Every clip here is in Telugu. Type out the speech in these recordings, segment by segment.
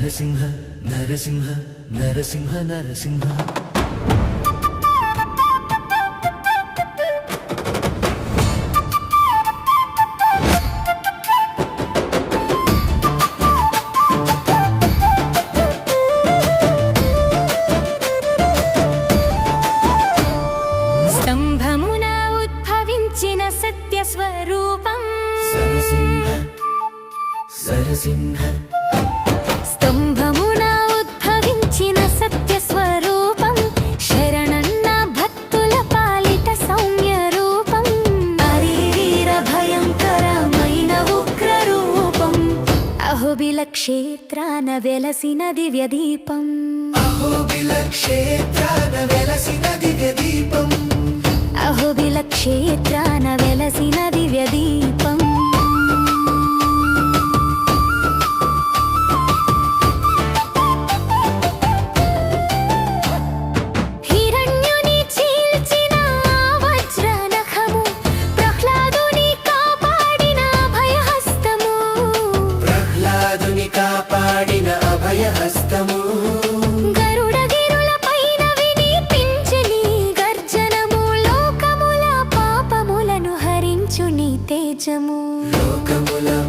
నరసింహ నరసింహ నరసింహ నరసింహ. స్తంభమున ఉద్భవించిన సత్య స్వరూపం సరసింహ సరసింహ. స్తంభమున ఉద్భవించిన సత్య స్వరూపం శరణన్న భక్తుల పాలిట సౌమ్య రూపం అరీర భయంకరమైన ఉగ్ర రూపం అహోబిల క్షేత్రాన వెలసిన దివ్య దీపం అహోబిల క్షేత్రాన వెలసిన దివ్య దీపం అహోబిల క్షేత్రాన వెలసిన నీ లోకముల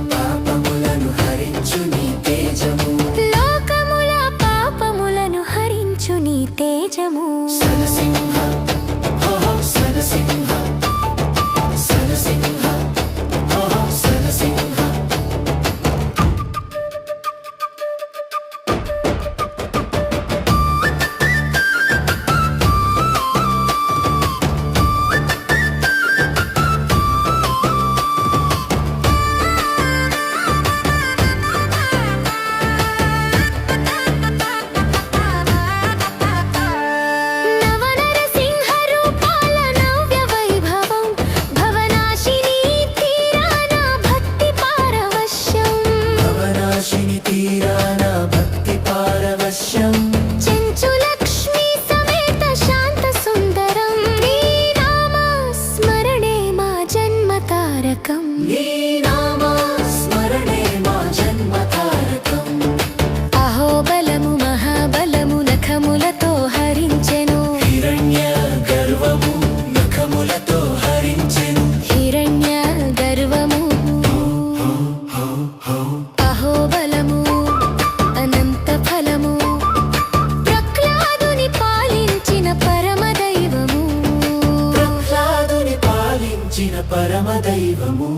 పాలించిన పరమ దైవము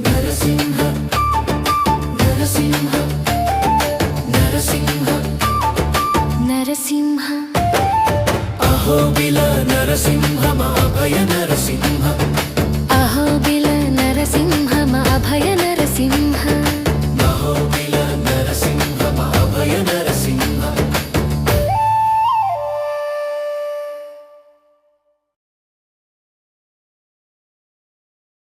నరసింహ నరసింహ నరసింహ. నరసింహ. అహోబిల నరసింహ మా భయ నరసింహ.